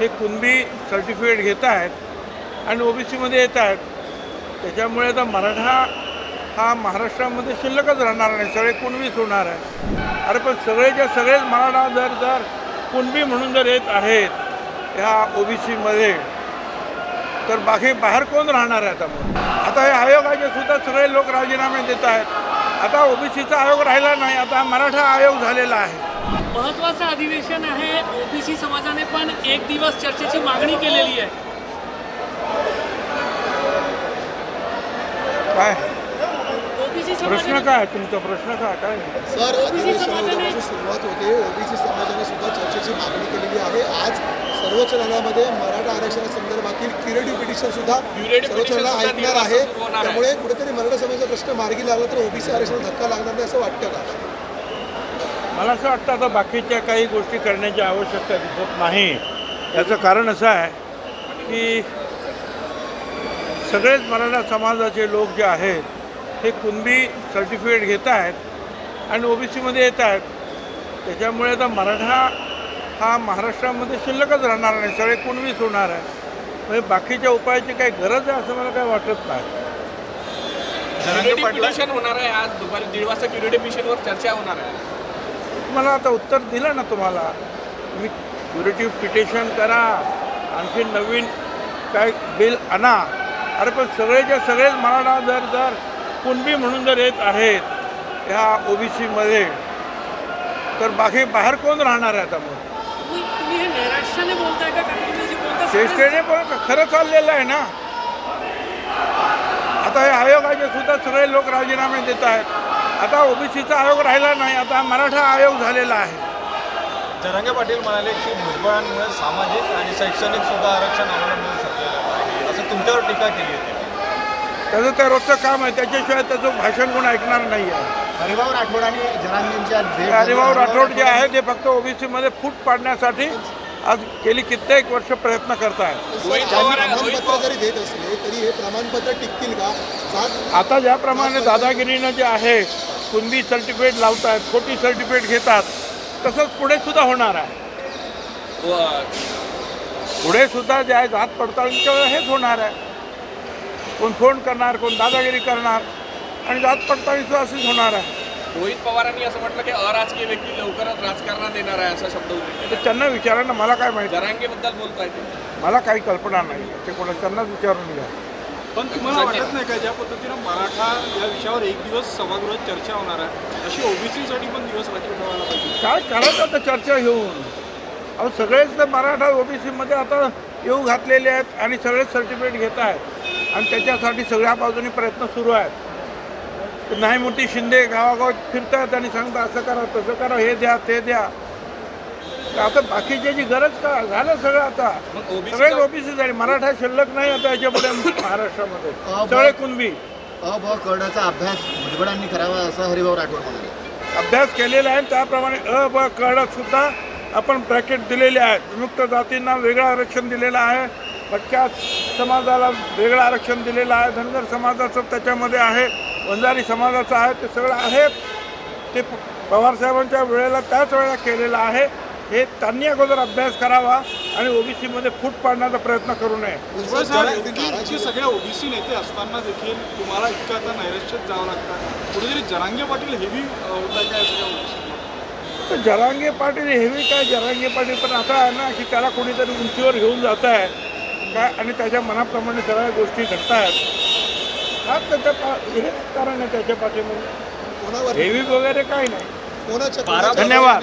हे कुणबी सर्टिफिकेट घेत आहेत आणि ओबीसीमध्ये येत आहेत. त्याच्यामुळे आता मराठा हा महाराष्ट्रामध्ये शिल्लकच राहणार नाही. सगळे कुणबीच होणार आहे अरे पण सगळेच्या सगळेच मराठा जर जर कुणबी म्हणून जर येत आहेत ह्या ओबीसीमध्ये तर बाकी बाहेर कोण राहणार आहे आता मग? आता हे आयोगाचे सुद्धा सगळे लोक राजीनामे देत आहेत. आता ओबीसीचा आयोग राहिला नाही आता मराठा आयोग झालेला आहे. महत्वाचं अधिवेशन आहे ओबीसी समाजाने पण एक दिवस चर्चेची मागणी केलेली आहे. काय? ओबीसी प्रश्न काय? तुमचा प्रश्न काय? काय? सर ओबीसी अधिवेशन समाजाने- सुरुवात होते. ओबीसी समाजाने सुद्धा चर्चेची मागणी केलेली आहे. सर्वोच्च न्यायालयामध्ये मराठा आरक्षणासंदर्भातील क्युरेटिव्ह पिटिशन सुद्धा सर्वोच्च न्यायालय ऐकणार आहे. त्यामुळे कुठेतरी मराठा समाजाचा प्रश्न मार्गी लागला तर ओबीसी आरक्षणाला धक्का लागणार नाही असं वाटतं का? मला असं वाटतं आता बाकीच्या काही गोष्टी करण्याची आवश्यकता दिसत नाही. याचं कारण असं आहे की सगळेच मराठा समाजाचे लोक जे आहेत हे कुणबी सर्टिफिकेट घेत आहेत आणि ओबीसीमध्ये येत आहेत. त्याच्यामुळे आता मराठा हा महाराष्ट्रामध्ये शिल्लकच राहणार नाही. सगळे कुणबीच होणार आहे. म्हणजे बाकीच्या उपायाची काही गरज आहे असं मला काही वाटत नाही. पिटिशन होणार आहे आज दुपारी दीड वाजता क्युरेटिव्ह पिटिशनवर चर्चा होणार आहे. मला आता उत्तर दिलं ना तुम्हाला. तुम्ही क्युरेटिव्ह पिटिशन करा आणखी नवीन काय बिल आणा. अरे पण सगळेच्या सगळेच मराठा जर जर कुणबी म्हणून जर येत आहेत ह्या ओबीसीमध्ये तर बाकी बाहेर कोण राहणार आहे आता मग? हे चेष्टेने पण खरं चाललेलं आहे ना? आता हे आयोगाचे सुद्धा सगळे लोक राजीनामे देत आहेत. आता ओबीसीचा आयोग राहिला नाही आता मराठा आयोग झालेला आहे. जरांगे पाटील म्हणाले की भुजबळांमुळे सामाजिक आणि शैक्षणिक सुद्धा आरक्षण आम्हाला मिळू शकलेलं असं तुमच्यावर टीका केली होती. त्याचं ते रोजचं काम आहे. त्याच्याशिवाय त्याचं भाषण कोण ऐकणार नाही आहे हरिभाऊ राठोड आणि जरांगेंची आज भेट झाली. हरिभाऊ राठोड जे आहे ते फक्त ओबीसीमध्ये फूट पाडण्यासाठी आज गेली कित्येक वर्ष प्रयत्न जरी देत असले तरी हे प्रमाणपत्र टिकतील का? आता ज्याप्रमाणे दादागिरीनं जे आहे कुणबी सर्टिफिकेट लावतायत खोटी सर्टिफिकेट घेतात तसंच पुढे सुद्धा होणार आहे. पुढे सुद्धा जे आहे जात पडताळणीचं हेच होणार आहे. कोण फोन करणार कोण दादागिरी करणार आणि जात अशीच होणार आहे. रोहित पवारांनी असं म्हटलं की अराजकीय व्यक्ती लवकरच राजकारणात येणार आहे असा शब्द उल्लेख तर त्यांना विचारा ना मला काय माहिती? जरांगेबद्दल बोलताय ते मला काही कल्पना नाही ते कोणा त्यांनाच विचारून घ्या. पण तुम्हाला. वाटत नाही का ज्या पद्धतीनं मराठा या विषयावर एक दिवस सभागृहात चर्चा होणार आहे? अशी ओबीसीसाठी पण दिवस राखीव ठेवायला पाहिजे. काय करायचं आता चर्चा घेऊन? अहो सगळेच तर मराठा ओबीसीमध्ये आता येऊ घातलेले आहेत आणि सगळेच सर्टिफिकेट घेत आहेत. आणि त्याच्यासाठी सगळ्या बाजूनी प्रयत्न सुरू आहेत. नाही मोठी शिंदे गावागावात फिरतात आणि सांगतात असं करा तसं करा हे द्या ते द्या. तर आता बाकीच्याची गरज का झालं सगळं आता. सगळेच का- ओबीसी झाले. मराठा शिल्लक नाही आता याच्यापुढे महाराष्ट्रामध्ये. सगळे कुणबी. अ ब करण्याचा अभ्यास भुजबळांनी करावा असं हरिभाऊ राठोड म्हणाले. अभ्यास केलेला आहे त्याप्रमाणे अ ब कडत सुद्धा आपण ब्रॅकेट दिलेले आहेत. विमुक्त जातींना वेगळं आरक्षण दिलेलं आहे. भटक्या समाजाला वेगळं आरक्षण दिलेलं आहे धनगर समाजाचं त्याच्यामध्ये आहे वंजारी समाजाचं आहे ते सगळं आहे. ते पवारसाहेबांच्या वेळेला त्याच वेळेला केलेलं आहे. हे त्यांनी अगोदर अभ्यास करावा आणि ओबीसीमध्ये फूट पाडण्याचा प्रयत्न करू नये. सगळे ओबीसी नेते असताना देखील तुम्हाला इतकं आता नैराश्यात जावं लागतं. कुठेतरी जरांगे पाटील हेवी ओबीसी तर जरांगे पाटील हेवी काय जरांगे पाटील? पण आता आहे ना की त्याला कोणीतरी उंचीवर घेऊन जात आहे काय आणि त्याच्या मनाप्रमाणे सगळ्या गोष्टी घडत आहेत हाच त्याच्या पा हेच कारण आहे त्याच्या पाठीमध्ये कोणावर? हेवी वगैरे काही नाही. कोणाच्या धन्यवाद.